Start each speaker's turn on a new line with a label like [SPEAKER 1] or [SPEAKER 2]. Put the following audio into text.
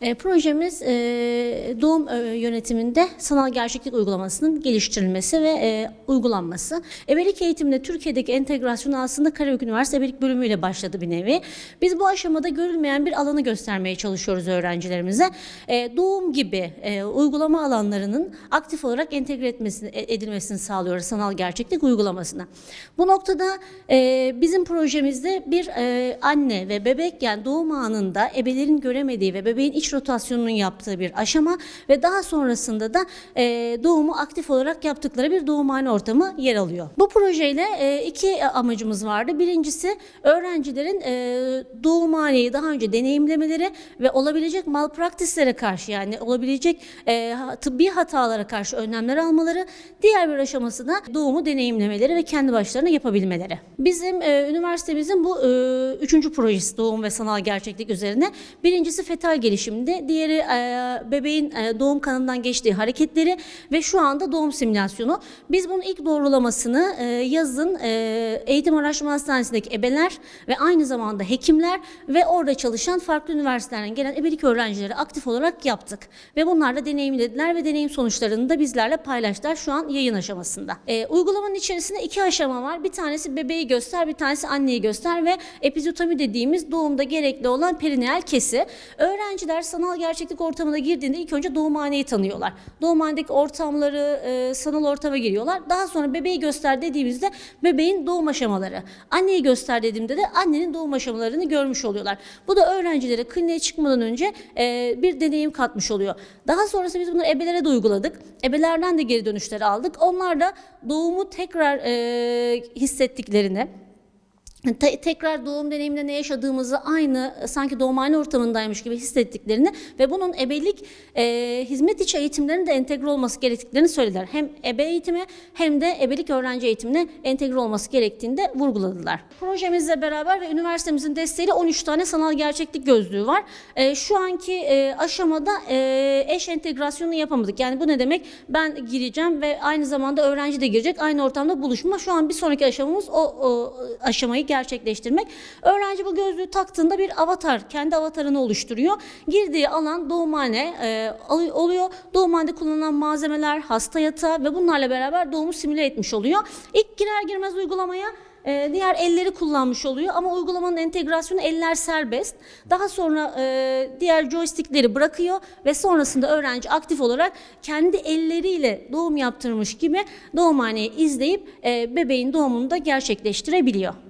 [SPEAKER 1] E, projemiz e, doğum e, yönetiminde sanal gerçeklik uygulamasının geliştirilmesi ve e, uygulanması. Ebelik eğitiminde Türkiye'deki entegrasyonu aslında Karabük Üniversitesi Ebelik Bölümü ile başladı bir nevi. Biz bu aşamada görülmeyen bir alanı göstermeye çalışıyoruz öğrencilerimize. E, doğum gibi e, uygulama alanlarının aktif olarak entegre etmesini, e, edilmesini sağlıyoruz sanal gerçeklik uygulamasına. Bu noktada e, bizim projemizde bir e, anne ve bebek yani doğum anında ebelerin göremediği ve bebeğin iç rotasyonunun yaptığı bir aşama ve daha sonrasında da e, doğumu aktif olarak yaptıkları bir doğumhane ortamı yer alıyor. Bu projeyle e, iki amacımız vardı. Birincisi öğrencilerin e, doğumhaneyi daha önce deneyimlemeleri ve olabilecek malpraktislere karşı yani olabilecek e, tıbbi hatalara karşı önlemler almaları. Diğer bir aşaması da doğumu deneyimlemeleri ve kendi başlarına yapabilmeleri. Bizim e, üniversitemizin bu e, üçüncü projesi doğum ve sanal gerçeklik üzerine. Birincisi fetal gelişimde, diğeri e, bebeğin e, doğum kanından geçtiği hareketleri ve şu anda doğum simülasyonu. Biz bunun ilk doğrulamasını e, yazın e, Eğitim Araştırma Hastanesi'ndeki ebeler ve aynı zamanda hekimler ve orada çalışan farklı üniversitelerden gelen ebelik öğrencileri aktif olarak yaptık. Ve bunlar da deneyimlediler ve deneyim sonuçlarını da bizlerle paylaştılar şu an yayın aşamasında. E, uygulamanın içerisinde iki aşama var. Bir tanesi bebeği göster, bir tanesi anneyi göster ve epizotami dediğimiz doğumda gerekli olan perineal kesi. Öğrenciler sanal gerçeklik ortamına girdiğinde ilk önce doğumhaneyi tanıyorlar. Doğumhanedeki ortamları, e, sanal ortama giriyorlar. Daha sonra bebeği göster dediğimizde bebeğin doğum aşamaları. Anneyi göster dediğimde de annenin doğum aşamalarını görmüş oluyorlar. Bu da öğrencilere kliniğe çıkmadan önce e, bir deneyim katmış oluyor. Daha sonrasında biz bunu ebelere de uyguladık. Ebelerden de geri dönüşleri aldık. Onlar da doğumu tekrar e, hissettiklerini, te- tekrar doğum deneyiminde ne yaşadığımızı aynı sanki doğumhane ortamındaymış gibi hissettiklerini ve bunun ebelik e, hizmet içi eğitimlerinin de entegre olması gerektiklerini söylediler. Hem ebe eğitimi hem de ebelik öğrenci eğitimine entegre olması gerektiğini de vurguladılar. Projemizle beraber ve üniversitemizin desteğiyle 13 tane sanal gerçeklik gözlüğü var. E, şu anki e, aşamada e, eş entegrasyonu yapamadık. Yani bu ne demek? Ben gireceğim ve aynı zamanda öğrenci de girecek. Aynı ortamda buluşma. Şu an bir sonraki aşamamız o, o aşamayı gerçekleştirmek. Öğrenci bu gözlüğü taktığında bir avatar, kendi avatarını oluşturuyor. Girdiği alan doğumhane e, oluyor. Doğumhanede kullanılan malzemeler, hasta yatağı ve bunlarla beraber doğumu simüle etmiş oluyor. İlk girer girmez uygulamaya e, diğer elleri kullanmış oluyor ama uygulamanın entegrasyonu eller serbest. Daha sonra e, diğer joystickleri bırakıyor ve sonrasında öğrenci aktif olarak kendi elleriyle doğum yaptırmış gibi doğumhaneyi izleyip e, bebeğin doğumunu da gerçekleştirebiliyor.